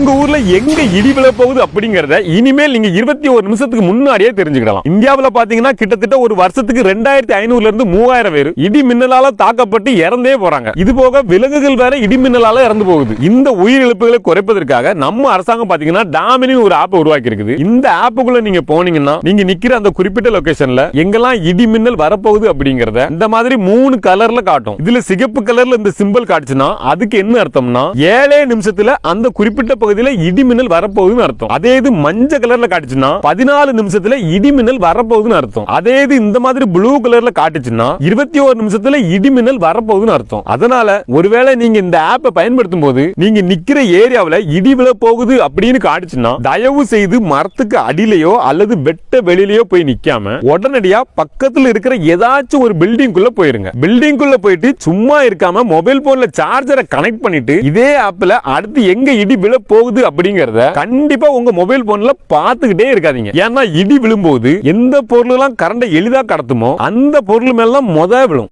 உங்க ஊர்ல எங்க இடி விழ போகுது அப்படிங்கறத இனிமேல் நீங்க இருபத்தி ஒரு நிமிஷத்துக்கு முன்னாடியே தெரிஞ்சுக்கலாம் இந்தியாவில் பாத்தீங்கன்னா கிட்டத்தட்ட ஒரு வருஷத்துக்கு ரெண்டாயிரத்தி ஐநூறுல இருந்து மூவாயிரம் பேர் இடி மின்னலால தாக்கப்பட்டு இறந்தே போறாங்க. இது போக விலங்குகள் வேற இடி மின்னலால இறந்து போகுது. இந்த உயிரிழப்புகளை குறைப்பதற்காக நம்ம அரசாங்கம் பாத்தீங்கன்னா டாமினின் ஒரு ஆப் உருவாக்கி இருக்குது இந்த ஆப்புக்குள்ள நீங்க போனீங்கன்னா நீங்க நிக்கிற அந்த குறிப்பிட்ட லொகேஷன்ல எங்கெல்லாம் இடி மின்னல் வரப்போகுது அப்படிங்கறத இந்த மாதிரி மூணு கலர்ல காட்டும். இதுல சிகப்பு கலர்ல இந்த சிம்பிள் காட்டுச்சுன்னா அதுக்கு என்ன அர்த்தம்னா ஏழே நிமிஷத்துல அந்த குறிப்பிட்ட பகுதியில இடிமின்னல் வரப்போகுதுன்னு அர்த்தம். அதே இது மஞ்சள் கலர்ல காட்டுச்சுன்னா பதினாலு நிமிஷத்துல இடிமின்னல் வரப்போகுதுன்னு அர்த்தம். அதே இது இந்த மாதிரி ப்ளூ கலர்ல காட்டுச்சுன்னா இருபத்தி ஒரு நிமிஷத்துல இடிமின்னல் வரப்போகுதுன்னு அர்த்தம். அதனால ஒருவேளை நீங்க இந்த ஆப்பை பயன்படுத்தும் போது நீங்க நிக்கிற ஏரியாவுல இடி விழ போகுது அப்படின்னு காட்டுச்சுன்னா தயவு செய்து மரத்துக்கு அடியிலையோ அல்லது வெட்ட வெளியிலயோ போய் நிக்காம உடனடியா பக்கத்துல இருக்கிற ஏதாச்சும் ஒரு பில்டிங் குள்ள போயிருங்க. பில்டிங் குள்ள போயிட்டு சும்மா இருக்காம மொபைல் போன்ல சார்ஜரை கனெக்ட் பண்ணிட்டு இதே ஆப்ல அடுத்து எங்க இடி விழ போகுது அப்படிங்கறத கண்டிப்பா உங்க மொபைல் போன்ல பாத்துக்கிட்டே இருக்காதீங்க. ஏன்னா இடி விழும்போது எந்த பொருள் எல்லாம் கரண்டை எளிதா கடத்துமோ அந்த பொருள் மேல முத விழும்.